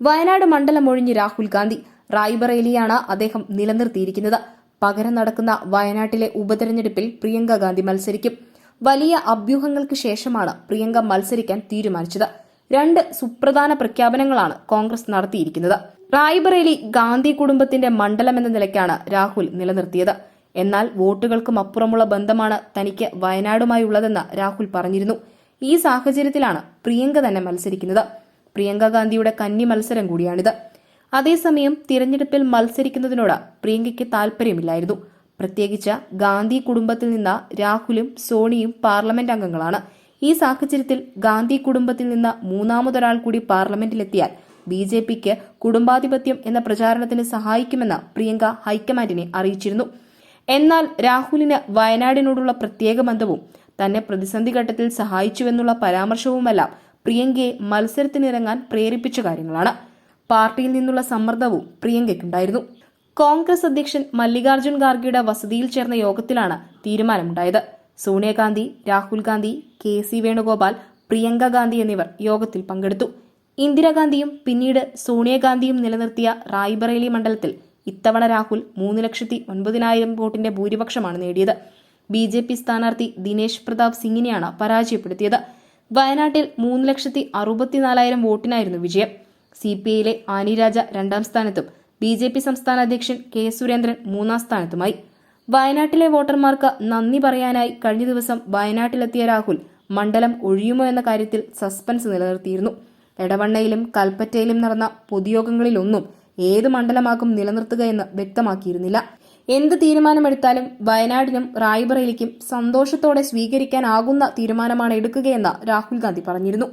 വയനാട് മണ്ഡലം ഒഴിഞ്ഞ് രാഹുൽ ഗാന്ധി. റായ്ബറേലിയാണ് അദ്ദേഹം നിലനിർത്തിയിരിക്കുന്നത്. പകരം നടക്കുന്ന വയനാട്ടിലെ ഉപതെരഞ്ഞെടുപ്പിൽ പ്രിയങ്ക ഗാന്ധി മത്സരിക്കും. വലിയ അഭ്യൂഹങ്ങൾക്ക് ശേഷമാണ് പ്രിയങ്ക മത്സരിക്കാൻ തീരുമാനിച്ചത്. രണ്ട് സുപ്രധാന പ്രഖ്യാപനങ്ങളാണ് കോൺഗ്രസ് നടത്തിയിരിക്കുന്നത്. റായ്ബറേലി ഗാന്ധി കുടുംബത്തിന്റെ മണ്ഡലമെന്ന നിലയ്ക്കാണ് രാഹുൽ നിലനിർത്തിയത്. എന്നാൽ വോട്ടുകൾക്കും അപ്പുറമുള്ള ബന്ധമാണ് തനിക്ക് വയനാടുമായുള്ളതെന്ന് രാഹുൽ പറഞ്ഞിരുന്നു. ഈ സാഹചര്യത്തിലാണ് പ്രിയങ്ക തന്നെ മത്സരിക്കുന്നത്. പ്രിയങ്ക ഗാന്ധിയുടെ കന്നി മത്സരം കൂടിയാണിത്. അതേസമയം തിരഞ്ഞെടുപ്പിൽ മത്സരിക്കുന്നതിനോട് പ്രിയങ്കയ്ക്ക് താൽപര്യമില്ലായിരുന്നു പ്രത്യേകിച്ച് ഗാന്ധി കുടുംബത്തിൽ നിന്ന് രാഹുലും സോണിയും പാർലമെന്റ് അംഗങ്ങളാണ്. ഈ സാഹചര്യത്തിൽ ഗാന്ധി കുടുംബത്തിൽ നിന്ന് മൂന്നാമതൊരാൾ കൂടി പാർലമെന്റിലെത്തിയാൽ ബി ജെ പിക്ക് കുടുംബാധിപത്യം എന്ന പ്രചാരണത്തിന് സഹായിക്കുമെന്ന് പ്രിയങ്ക ഹൈക്കമാൻഡിനെ അറിയിച്ചിരുന്നു. എന്നാൽ രാഹുലിന് വയനാടിനോടുള്ള പ്രത്യേക ബന്ധവും തന്നെ പ്രതിസന്ധി ഘട്ടത്തിൽ സഹായിച്ചുവെന്നുള്ള പരാമർശവുമെല്ലാം പ്രിയങ്കയെ മത്സരത്തിനിറങ്ങാൻ പ്രേരിപ്പിച്ച കാര്യങ്ങളാണ്. പാർട്ടിയിൽ നിന്നുള്ള സമ്മർദ്ദവും പ്രിയങ്കയ്ക്കുണ്ടായിരുന്നു. കോൺഗ്രസ് അധ്യക്ഷൻ മല്ലികാർജുൻ ഖാർഗെയുടെ വസതിയിൽ ചേർന്ന യോഗത്തിലാണ് തീരുമാനമുണ്ടായത്. സോണിയാഗാന്ധി രാഹുൽ ഗാന്ധി കെ സി വേണുഗോപാൽ പ്രിയങ്ക ഗാന്ധി എന്നിവർ യോഗത്തിൽ പങ്കെടുത്തു. ഇന്ദിരാഗാന്ധിയും പിന്നീട് സോണിയാഗാന്ധിയും നിലനിർത്തിയ റായ്ബറേലി മണ്ഡലത്തിൽ ഇത്തവണ രാഹുൽ മൂന്ന് ലക്ഷത്തി ഒൻപതിനായിരം വോട്ടിന്റെ ഭൂരിപക്ഷമാണ് നേടിയത്. ബി ജെ പി സ്ഥാനാർത്ഥി ദിനേശ് പ്രതാപ് സിംഗിനെയാണ് പരാജയപ്പെടുത്തിയത്. വയനാട്ടിൽ മൂന്ന് ലക്ഷത്തി അറുപത്തിനാലായിരം വോട്ടിനായിരുന്നു വിജയം. സി പി ഐയിലെ ആനി രാജ രണ്ടാം സ്ഥാനത്തും ബി ജെ പി സംസ്ഥാന അധ്യക്ഷൻ കെ സുരേന്ദ്രൻ മൂന്നാം സ്ഥാനത്തുമായി. വയനാട്ടിലെ വോട്ടർമാർക്ക് നന്ദി പറയാനായി കഴിഞ്ഞ ദിവസം വയനാട്ടിലെത്തിയ രാഹുൽ മണ്ഡലം ഒഴിയുമോ എന്ന കാര്യത്തിൽ സസ്പെൻസ് നിലനിർത്തിയിരുന്നു. എടവണ്ണയിലും കൽപ്പറ്റയിലും നടന്ന പൊതുയോഗങ്ങളിലൊന്നും ഏത് മണ്ഡലമാക്കും നിലനിർത്തുകയെന്ന് വ്യക്തമാക്കിയിരുന്നില്ല. എന്ത് തീരുമാനമെടുത്താലും വയനാടിനും റായ്ബറയിലേക്കും സന്തോഷത്തോടെ സ്വീകരിക്കാനാകുന്ന തീരുമാനമാണ് എടുക്കുകയെന്ന് രാഹുൽ ഗാന്ധി പറഞ്ഞിരുന്നു.